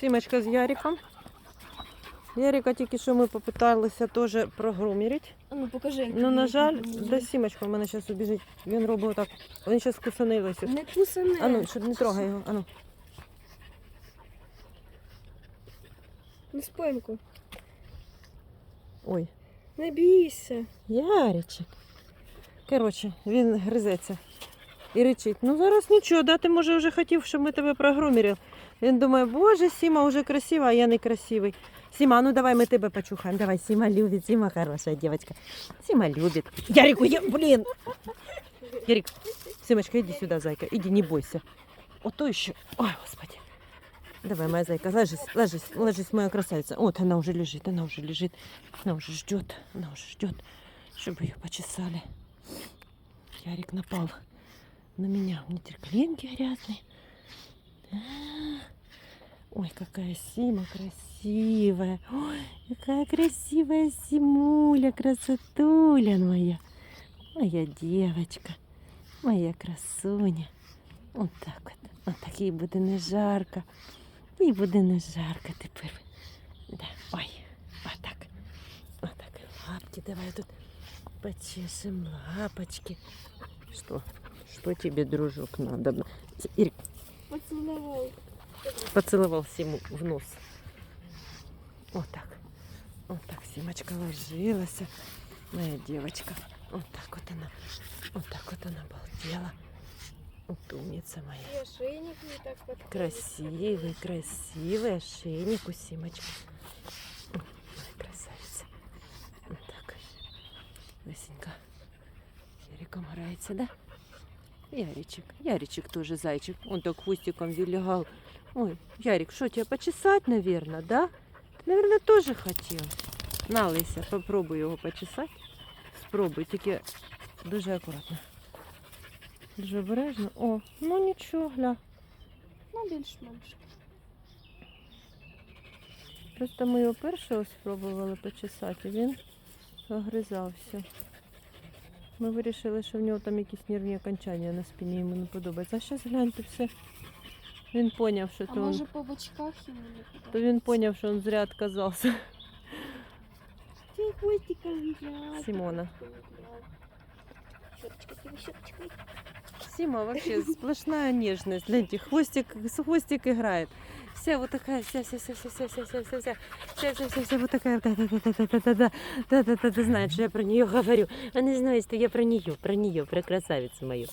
Сімочка з Яриком. Ярика тільки що ми попиталися теж прогрумірити. Ну покажи. Ну, на жаль, він Сімочка в мене зараз убіжить. Він робить отак. Він зараз кусаний. Не кусане. А ну, щоб не трогай його. А ну. На спинку. Ой. Не бійся. Яричек. Коротше, він гризеться і речить. Ну зараз нічого, да, ти може вже хотів, щоб ми тебе прогрумірили. Він думає, боже, Сіма вже красива, а я не красивий. Сіма, ну давай ми тебе почухаємо. Давай, Сіма любить, Сіма хороша дівчинка. Сіма любить. Ярику, я, блін. Ярик, Сімочка, іди сюди, зайка, іди, не бойся. Ото ще. Ой, господи. Давай, моя зайка, ложись, ложись, ложись, моя красавица. Вот она уже лежит, она уже лежит. Она уже ждет, она уже ждет, чтобы ее почесали. Ярик напал на меня. У меня теперь коленки грязные. Ой, какая Сима красивая. Ой, какая красивая Симуля, красотуля моя. Моя девочка, моя красуня. Вот так вот. Вот так їй буде не жарко. Їй буде не жарко тепер. Да. Ой, отак. Отак. Лапки давай тут почешем лапочки. Что? Что тебе, дружок, надо? Ирик Поцілував. поцеловал Симу в нос. Вот так. Вот так Симочка ложилась. Моя девочка. Вот так вот она. Вот так вот она балдела. Вот умница моя. І ошейник не так підходить. Красивый, красивый ошейник у Симочки. Ой, красавица. Вот так. Лесенька. Яриком играется, да? Яричек. Яричек тоже зайчик. Он так хвостиком вилягал. Ой, Ярик, что, тебя почесать, наверное, да? Ты, наверное, тоже хотел. На, Леся, попробуй його почесати. Спробуй, тільки дуже акуратно. Дуже обережно. О, ну нічого, гля. Ну, більш-менш. Просто ми його першого спробували почесати, він огризався. Ми вирішили, що в нього там якісь нервні окончання на спині йому не подобається. А зараз гляньте все. Він поняв, що А то, може по бочках йому не подобається? то він поняв, що він зря відказався. Симона. Сима вообще сплошная нежность. Гляньте, хвостик, хвостик играет. Вся вот такая, вся, вся, вся, вся, вся, вся, вся, вся, вся, вся, вся, вся, вся, вот такая, да, да, да, да, да, да, да, да, да, да, да, знает, что я про нее говорю. Она знает, что я про нее, про нее, про красавицу мою.